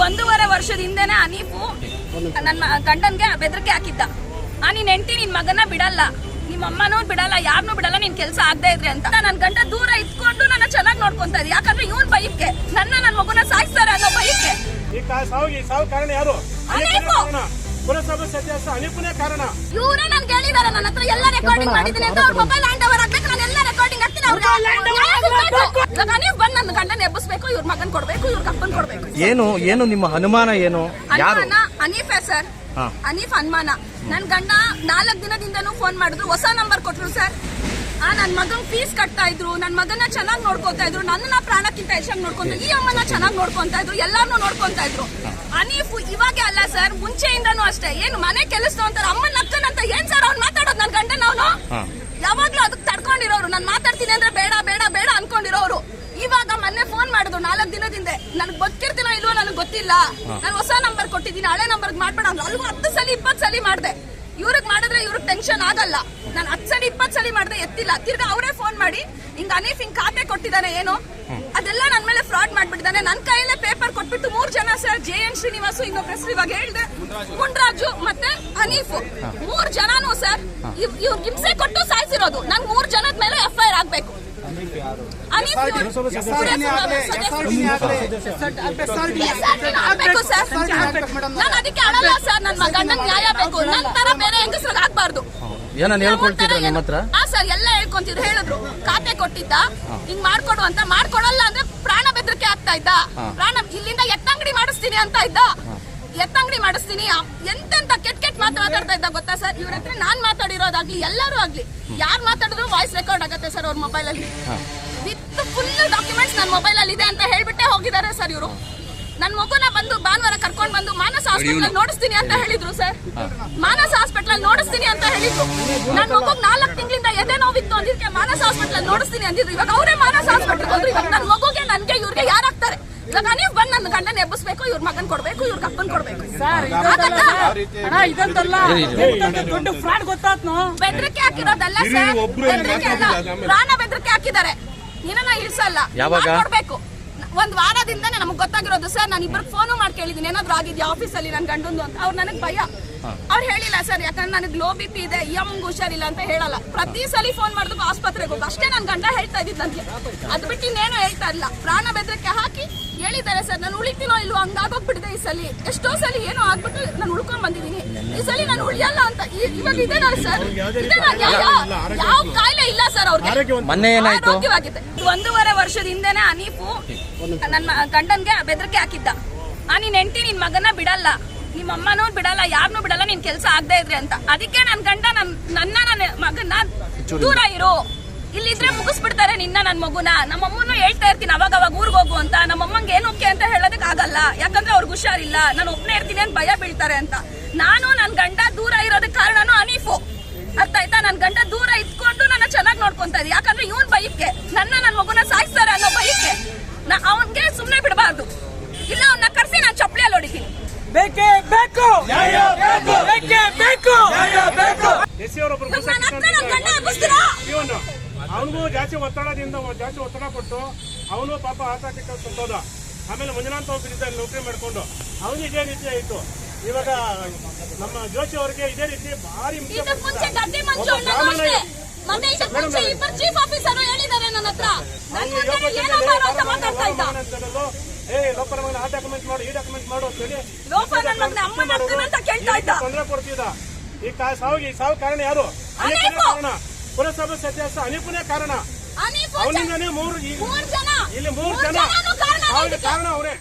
ಒಂದೂವರೆ ವರ್ಷದ ಹಿಂದೆನೆ ಅನೀಫು ನನ್ನ ಗಂಡನ್ಗೆ ಬೆದರಿಕೆ ಹಾಕಿದ್ದ. ಆ ನೀನ್ ಹೆಂಡತಿ ನಿನ್ ಮಗನ ಬಿಡಲ್ಲ. ನಿಮ್ಮ ಅಮ್ಮನೂ ಬಿಡಲ್ಲ ಯಾರನ್ನೂ ಬಿಡಲ್ಲ ನಿನ್ ಕೆಲಸ ಆಗದೆ ಇದ್ರೆ ಅಂತ. ನನ್ನ ಗಂಡ ದೂರ ಇಟ್ಕೊಂಡು ನನ್ನ ಚೆನ್ನಾಗಿ ನೋಡ್ಕೊಂತ ಇದ್ದೀನಿ ಯಾಕಂದ್ರೆ ಇವನ್ ಭಯಕ್ಕೆ ನನ್ನ ನನ್ನ ಮಗುನ ಸಾಯಿಸ್ತಾರೆ ಅನ್ನೋ ಭಯಕ್ಕೆ ಈ ಕಾ- ಸಾವಿಗೆ ಈ ಸಾವು ಕಾರಣ ಯಾರು? ಅನಿಪನೇ ಅನೀಫು. ಕಾರಣ. ಪುರಸಭೆ ಕಾರಣ. ಇವರೇ ನನ್ಗೆ ಹೇಳಿದಾರೆ ನನ್ನ ಹತ್ರ ಎಲ್ಲ ರೆಕಾರ್ಡಿಂಗ್ ಮಾಡಿದ್ದೀನಿ ಅಂತ. ಅವ್ರ ಮೊಬೈಲ್ ಹ್ಯಾಂಡ್ ಓವರ್ ಆಗ್ಬೇಕು ನಾನು ಎಲ್ಲ ರೆಕಾರ್ಡಿಂಗ್ ಹಾಕ್ತೀನಿ ಅವ್ರಿಗೆ. ಎಬ್ಬಿಸ್ಬೇಕು ಇವ್ರ ಮಗನ್ ಕೊಡ್ಬೇಕು ಇವ್ರ ಅಪ್ಪನ್ ಕೊಡ್ಬೇಕು. ಏನು ಏನು ನಿಮ್ಮ ಅನುಮಾನ ಏನು? ಯಾರು? ಅನುಮಾನ ಅನೀಫೆ ಸರ್. ಹಾ. ಅನೀಫ್ ಅನುಮಾನ. ನನ್ ಗಂಡ ನಾಲ್ಕ್ ದಿನದಿಂದನೂ ಫೋನ್ ಮಾಡಿದ್ರು ಹೊಸ ನಂಬರ್ ಕೊಟ್ರು ಸರ್. ಆ ನನ್ ಮಗನ್ ಫೀಸ್ ಕಟ್ತಾ ಇದ್ರು ನನ್ ಮಗನ ಚೆನ್ನಾಗಿ ನೋಡ್ಕೊತಾ ಇದ್ರು ನನ್ನ ಪ್ರಾಣಕ್ಕಿಂತ ಹೆಚ್ಚಾಗಿ ನೋಡ್ಕೊಂಡ್ರು ಈ ಅಮ್ಮನ ಚೆನ್ನಾಗಿ ನೋಡ್ಕೊಂತಾ ಇದ್ರು ಎಲ್ಲಾರ್ನು ನೋಡ್ಕೊಂತ ಇದ್ರು. ಅನೀಫ್ ಇವಾಗೆ ಅಲ್ಲ ಸರ್ ಮುಂಚೆಯಿಂದನೂ ಅಷ್ಟೇ. ಏನು ಮನೆ ಕೆಲಸ ಅಂತಾರೆ ಅಮ್ಮನ ನಕ್ಕನಂತ ಏನ್ ಸರ್ ಅವ್ನು ಮಾತಾಡೋದು ನನ್ ಗಂಡನ ಅವನು ಹಾ. ಯಾವಾಗ್ಲೂ ಅದಕ್ಕೆ ತಡ್ಕೊಂಡಿರೋರು ನಾನು ಮಾತಾಡ್ತೀನಿ ಅಂದ್ರೆ ಬೇಡ ಬೇಡ ಬೇಡ ಅನ್ಕೊಂಡಿರೋರು ಇವಾಗ ಮೊನ್ನೆ ಫೋನ್ ಮಾಡಿದ್ರು ನಾಲ್ಕು ದಿನದಿಂದ ನನಗೆ ಗೊತ್ತಿರ್ತೀನೋ ನನಗೆ ನಾನು ಹೊಸ ನಂಬರ್ ಕೊಟ್ಟಿದ್ದೀನಿ ಹಳೆ ನಂಬರ್ ಮಾಡ್ಬೇಡ ಅಂದ್ರೆ. ಅಲ್ಗೂ ಹತ್ತು ಸಲ ಇಪ್ಪತ್ತು ಸಲ ಮಾಡಿದೆ. ಇವ್ರಿಗೆ ಮಾಡಿದ್ರೆ ಇವ್ರಿಗೆ ಟೆನ್ಷನ್ ಆಗಲ್ಲ. ನಾನು ಹತ್ತು ಸಲ ಇಪ್ಪತ್ತು ಸಲ ಮಾಡಿದೆ ಎತ್ತಿಲ್ಲ. ತಿರ್ಗಾ ಅವರೇ ಫೋನ್ ಮಾಡಿ ಹಿಂಗ ಅನೀಫ್ ಹಿಂಗ್ ಖಾತೆ ಕೊಟ್ಟಿದ್ದಾನೆ ಏನು? ಅದೆಲ್ಲ ನನ್ನ ಮೇಲೆ ಫ್ರಾಡ್ ಮಾಡ್ಬಿಟ್ಟಿದ್ದಾನೆ. ನನ್ನ ಕೈಯಲ್ಲೇ ಪೇಪರ್ ಕೊಟ್ಬಿಟ್ಟು ಮೂರ್ ಜನ ಸರ್ ಜೆ ಎನ್ ಶ್ರೀನಿವಾಸು ಇನ್ನೊಬ್ಬ ಹೆಸರು ಇವಾಗ ಹೇಳ್ದೆ. ಮುನ್ರಾಜು. ಮತ್ತೆ ಹನೀಫ್ ಮೂರ್ ಜನನು ಸರ್ ಇವ್ ಇವ್ರ ಹಿಂಸೆ ಕೊಟ್ಟು ಸಾಯಿಸಿರೋದು. ನನ್ ಮೂರ್ ಜನದ ಮೇಲೆ ಎಫ್ ಐ ಆರ್ ಆಗ್ಬೇಕು. ಆಗ್ಬೇಕು ಸರ್ ನಾನು ಅದಕ್ಕೆ ಸರ್ ನನ್ನ ಗಂಡನ್ ನ್ಯಾಯ ಬೇಕು. ನನ್ನ ತರ ಬೇರೆ ಹೆಂಗಸ್ರಿಗೆ ಆಗ್ಬಾರ್ದು. ಏನನ್ನ ಹೇಳ್ಕೊಳ್ತಿದ್ರ ನಿಮ್ಮ ಹತ್ರ? ಹಾ ಸರ್ ಎಲ್ಲ ಹೇಳ್ಕೊಂತಿದ್ರು. ಹೇಳಿದ್ರು. ಖಾತೆ ಕೊಟ್ಟಿದ್ದ. ಹಿಂಗ್ ಮಾಡ್ಕೊಡು ಅಂತ. ಮಾಡ್ಕೊಡಲ್ಲ ಅಂದ್ರೆ ಪ್ರಾಣ ಬೆದರಿಕೆ ಆಗ್ತಾ ಇದ್ದ. ಪ್ರಾಣ ಇಲ್ಲಿಂದ ಎತ್ತಂಗಡಿ ಮಾಡಿಸ್ತೀನಿ ಅಂತ ಇದ್ದ. ಎತ್ತಂಗಡಿ ಮಾಡಿಸ್ತೀನಿ. ಎಂತೆಂತ ಕೆಟ್ಟ ಕೆಟ್ಟ ಮಾತು ಮಾತಾಡ್ತಾ ಇದ್ದ ಗೊತ್ತಾ ಸರ್? ಇವ್ರ ಹತ್ರ ನಾನ್ ಮಾತಾಡಿರೋದಾಗ್ಲಿ ಎಲ್ಲರೂ ಆಗ್ಲಿ. ಯಾರು ಮಾತಾಡಿದ್ರು ವಾಯ್ಸ್ ರೆಕಾರ್ಡ್ ಆಗತ್ತೆ ಸರ್ ಅವ್ರ ಮೊಬೈಲ್ ಅಲ್ಲಿ. ವಿತ್ ಫುಲ್ ಡಾಕ್ಯುಮೆಂಟ್ಸ್ ನನ್ನ ಮೊಬೈಲ್ ಅಲ್ಲಿ ಇದೆ ಅಂತ ಹೇಳ್ಬಿಟ್ಟೆ ಹೋಗಿದ್ದಾರೆ ಸರ್ ಇವರು. ನನ್ ಮಗುನ ಬಂದು ಭಾನುವಾರ ಕರ್ಕೊಂಡು ಬಂದು ಮಾನಸ ಹಾಸ್ಪಿಟಲ್ ನೋಡಿಸ್ತೀನಿ ಅಂತ ಹೇಳಿದ್ರು ಸರ್. ಮಾನಸ ಹಾಸ್ಪಿಟಲ್ ನೋಡಿಸ್ತೀನಿ ಅಂತ ಹೇಳಿದ್ರು. ನನ್ನ ಮಗು ನಾಲ್ಕು ತಿಂಗಳಿಂದ ಎದೆ ನೋವಿತ್ತು ಅಂದಿದ್ಕೆ ಮಾನಸ ಹಾಸ್ಪಿಟಲ್ ನೋಡಿಸ್ತೀನಿ ಅಂದಿದ್ರು. ಇವಾಗ ಅವರೇ ಮಾನಸ ಹಾಸ್ಪಿಟಲ್ ಹೋದ್ರು. ಇವಾಗ ನನ್ ಮಗುಗೆ ನನ್ಗೆ ಇವ್ರಿಗೆ ಯಾರಾಗ್ತಾರೆ ಇವಾಗ ನೀವು ಬಂದ್ ನನ್ನ ಗಂಡನ ಎಬ್ಬಿಸ್ಬೇಕು ಇವ್ರ ಮಗನ್ ಕೊಡ್ಬೇಕು ಇವ್ರ ಅಪ್ಪನ್ ಕೊಡ್ಬೇಕು. ದೊಡ್ಡ ಫ್ರಾಡ್ ಗೊತ್ತಾತ್ನು? ಬೆದರಿಕೆ ಹಾಕಿರೋದಲ್ಲ ಸರ್. ಬೆದರಿಕೆ ಅಲ್ಲ. ಪ್ರಾಣ ಬೆದರಿಕೆ ಹಾಕಿದ್ದಾರೆ. ನಿನ್ನ ಇಳಿಸಲ್ಲ. ಯಾವಾಗ? ಕೊಡ್ಬೇಕು. ಒಂದ್ ವಾರದಿಂದ ನಮಗ್ ಗೊತ್ತಾಗಿರೋದು ಸರ್. ನಾನು ಇಬ್ಬರು ಫೋನು ಮಾಡಿ ಕೇಳಿದೀನಿ ಏನಾದ್ರು ಆಗಿದ್ಯಾ? ಆಫೀಸಲ್ಲಿ ನನ್ ಗಂಡಂದು ಅಂತ. ಅವ್ರು ನನಗ್ ಭಯ. ಅವ್ರು ಹೇಳಿಲ್ಲ ಸರ್ ಯಾಕಂದ್ರೆ ನನಗೆ ಲೋ ಬಿ ಪಿ ಇದೆ ಯಮ್ಗೆ ಹುಷಾರಿಲ್ಲ ಅಂತ ಹೇಳಲ್ಲ. ಪ್ರತಿ ಸಲ ಫೋನ್ ಮಾಡಿದ್ರು ಆಸ್ಪತ್ರೆಗೆ ಹೋಗಿ. ಅಷ್ಟೇ ನನ್ ಗಂಡ ಹೇಳ್ತಾ ಇದ್ದಿದ್ದು ನನಗೆ ಅದ್ ಬಿಟ್ಟು ಇನ್ನೇನು ಹೇಳ್ತಾ ಇಲ್ಲ. ಪ್ರಾಣ ಬೆದರಿಕೆ ಹಾಕಿ ಹೇಳಿದ್ದಾರೆ ಸರ್ ನಾನು ಉಳಿತೀನೋ ಇಲ್ವೋ ಹಂಗಾಗೋಗ್ಬಿಟ್ಟಿದೆ ಈ ಸಲ. ಎಷ್ಟೋ ಸಲ ಏನೋ ಆಗ್ಬಿಟ್ಟು ನಾನು ಉಳ್ಕೊಂಡ್ ಬಂದಿದ್ದೀನಿ. ಈ ಸಲ ನಾನು ಉಳಿಯಲ್ಲ ಅಂತ ಇವಾಗ ಇದೆ ನಾನು ಸರ್. ಇದೆ ನಾನು ಯಾವ ಕಾಯಿಲೆ ಇಲ್ಲ ಸರ್ ಅವ್ರಿಗೆ. ಮೊನ್ನೆ ಏನಾಯ್ತು? ಆರೋಗ್ಯವಾಗಿದೆ. ಒಂದೂವರೆ ವರ್ಷದ ಹಿಂದೆನೆ ಅನೀಫು ನನ್ನ ಗಂಡನ್ಗೆ ಬೆದರಿಕೆ ಹಾಕಿದ್ದ. ಆ ನೀನ್ ಹೆಂಡತಿ ನಿನ್ ಮಗನ ಬಿಡಲ್ಲ. ನಿಮ್ಮ ಅಮ್ಮನೂ ಬಿಡಲ್ಲ ಯಾರನ್ನೂ ಬಿಡಲ್ಲ ನಿನ್ ಕೆಲಸ ಆಗದೆ ಇದ್ರೆ ಅಂತ. ಅದಕ್ಕೆ ನನ್ ಗಂಡ ನನ್ ನನ್ನ ನನ್ನ ಮಗನ ದೂರ ಇರು. ಇಲ್ಲಿದ್ರೆ ಮುಗಿಸ್ಬಿಡ್ತಾರೆ ನಿನ್ನ ನನ್ ಮಗುನ. ನಮ್ಮ ಅಮ್ಮನೂ ಹೇಳ್ತಾ ಇರ್ತೀನಿ ಅವಾಗ ಅವಾಗ ಊರ್ಗ್ ಹೋಗು ಅಂತ. ನಮ್ಮ ಅಮ್ಮಂಗೆ ಓಕೆ ಅಂತ ಹೇಳೋದಕ್ ಆಗಲ್ಲ. ಯಾಕಂದ್ರೆ ಅವ್ರಿಗೆ ಹುಷಾರಿಲ್ಲ. ನಾನು ಒಬ್ನೇ ಇರ್ತೀನಿ ಅಂತ ಭಯ ಬೀಳ್ತಾರೆ ಅಂತ. ನಾನು ನನ್ ಗಂಡ ದೂರ ಇರೋದಕ್ಕೆ ಕಾರಣನೂ ಅನೀಫು. ಅರ್ಥ ಆಯ್ತಾ? ನನ್ ಗಂಡ ದೂರ ಇದ್ಕೊಂಡು ನನ್ನ ಚೆನ್ನಾಗಿ ನೋಡ್ಕೊಂತ ಇದ್ದೀನಿ ಯಾಕಂದ್ರೆ ಇವನ್ ಭಯಕ್ಕೆ ನನ್ನ ನನ್ ಮಗುನ ಸಾಯಿಸ್ತಾರೆ ಅನ್ನೋ ನಾ ಅವನ್ಗೆ ಸುಮ್ನೆ ಬೇಕೇ ಬೇಕು. ಬೇಕೇ. ಬೇಕು ಅವನಿಗೂ ಜಾಸ್ತಿ ಒತ್ತಡದಿಂದ ಜಾಸ್ತಿ ಒತ್ತಡ ಕೊಟ್ಟು ಅವನು ಪಾಪ ಆಸಕ್ತಿ ಸತ್ತೋದ ಆಮೇಲೆ ಮಂಜುನಾಥ್ ಒಬ್ಬ ಇದ್ದ ನೌಕರಿ ಮಾಡಿಕೊಂಡು ಅವನು ಇದೇ ರೀತಿ ಆಯ್ತು. ಇವಾಗ ನಮ್ಮ ಜೋಶಿ ಅವರಿಗೆ ಇದೇ ರೀತಿ ಭಾರಿ ಮುಖ್ಯ ಏ ಮಗನ ಆ ಡಾಕ್ಯುಮೆಂಟ್ ಮಾಡು ಈ ಡಾಕ್ಯುಮೆಂಟ್ ಮಾಡು ಅಂತ ಹೇಳಿ ಲೋಪ ನನ್ನ ಮಗನ ಅಮ್ಮನ ಅಕ್ಕನ ಅಂತ ಕೇಳ್ತಾ ಇದ್ದ. ತೊಂದರೆ ಕೊಡ್ತಿದ್ದ. ಈ ಕಾ- ಸಾವಿಗೆ ಈ ಸಾವು ಕಾರಣ ಯಾರು? ಕಾರಣ. ಪುರಸಭೆ ಸತ್ಯಾಸ ಅನೀಪನೇ ಕಾರಣ. ಅವನಿಂದನೇ ಮೂರು ಇಲ್ಲಿ ಮೂರು ಜನ. ಸಾವಿಗೆ ಕಾರಣ ಅವರೇ.